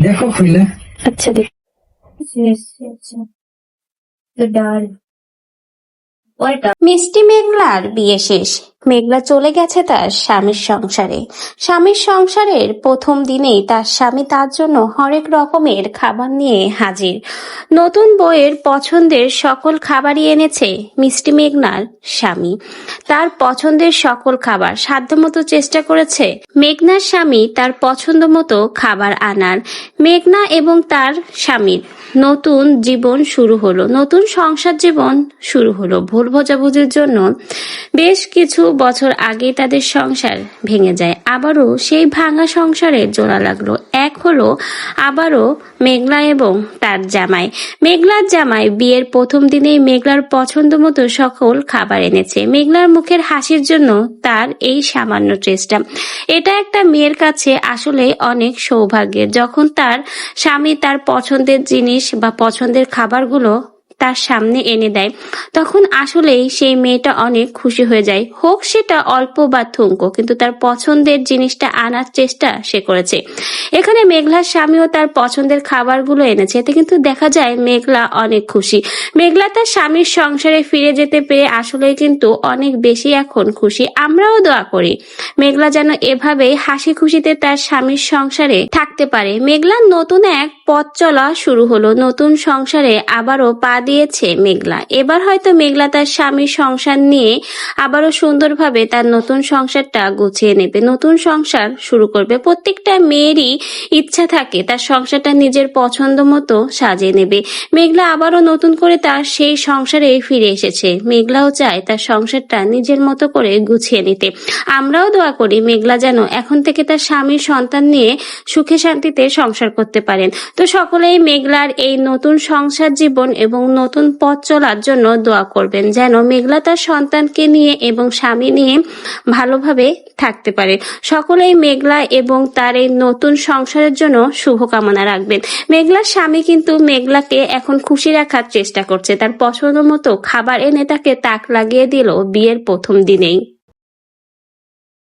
দেখো খুলে আচ্ছা দেখ। ডাল ওইটা মিষ্টি মেঘলার বিয়ে শেষ। মেঘলা চলে গেছে তার স্বামীর সংসারে। স্বামীর সংসারের প্রথম দিনেই তার স্বামী তার জন্য হরেক রকমের খাবার নিয়ে হাজির। নতুন বইয়ের পছন্দের সকল খাবারই এনেছে মিষ্টি মেঘনার স্বামী। তার পছন্দের সকল খাবার সাধ্যমতো চেষ্টা করেছে মেঘনার স্বামী তার পছন্দ মতো খাবার আনার। মেঘনা এবং তার স্বামীর নতুন জীবন শুরু হলো, নতুন সংসার জীবন শুরু হলো ভুল বোঝাবুঝির জন্য বেশ কিছু বছর আগে তাদের সংসার ভেঙে যায়। আবারও সেই ভাঙা সংসারে জোড়া লাগল। এক হলো আবারও মেঘলা এবং তার জামাই। মেঘলার জামাই বিয়ের প্রথম দিনেই মেঘলার পছন্দ মতো সকল খাবার এনেছে। মেঘলার মুখের হাসির জন্য তার এই সামান্য চেষ্টা। এটা একটা মেয়ের কাছে আসলে অনেক সৌভাগ্যের। যখন তার স্বামী তার পছন্দের জিনিস বা পছন্দের খাবারগুলো তার সামনে এনে দেয়। তখন আসলেই সেই মেয়েটা অনেক খুশি হয়ে যায়। হোক সেটা অল্প বা থুঙ্কো, কিন্তু তার পছন্দের জিনিসটা আনার চেষ্টা সে করেছে। এখানে মেঘলার স্বামীও তার পছন্দের খাবারগুলো এনেছে। এতে কিন্তু দেখা যায় মেঘলা অনেক খুশি। মেঘলা তার স্বামীর সংসারে ফিরে যেতে পেরে আসলে কিন্তু অনেক বেশি এখন খুশি। আমরাও দোয়া করি। মেঘলা যেন এভাবেই হাসি খুশিতে তার স্বামীর সংসারে থাকতে পারে। মেঘলার নতুন এক পথ চলা শুরু হলো। নতুন সংসারে আবারও পা দিয়েছে মেঘলা। এবার হয়তো মেঘলা তার স্বামীর সংসার নিয়ে আবারও সুন্দরভাবে তার নতুন সংসারটা গুছিয়ে নেবে। নতুন সংসার শুরু করবে। প্রত্যেকটা মেয়েরই ইচ্ছা থাকে তার সংসারটা নিজের পছন্দ মতো সাজিয়ে নেবে। মেঘলা আবারও নতুন করে তার সেই সংসারে ফিরে এসেছে। মেঘলাও চায় তার সংসারটা নিজের মতো করে গুছিয়ে নিতে। আমরাও দোয়া করি মেঘলা যেন এখন থেকে তার স্বামীর সন্তান নিয়ে সুখে শান্তিতে সংসার করতে পারেন। তো সকলেই মেঘলার এই নতুন সংসার জীবন এবং নতুন পথ চলার জন্য দোয়া করবেন, যেন মেঘলা তার সন্তানকে নিয়ে এবং স্বামী নিয়ে ভালোভাবে থাকতে পারে। সকলেই মেঘলা এবং তার এই নতুন সংসারের জন্য শুভকামনা রাখবেন। মেঘলার স্বামী কিন্তু মেঘলাকে এখন খুশি রাখার চেষ্টা করছে। তার পছন্দ মতো খাবার এনে তাকে তাক লাগিয়ে দিল বিয়ের প্রথম দিনেই।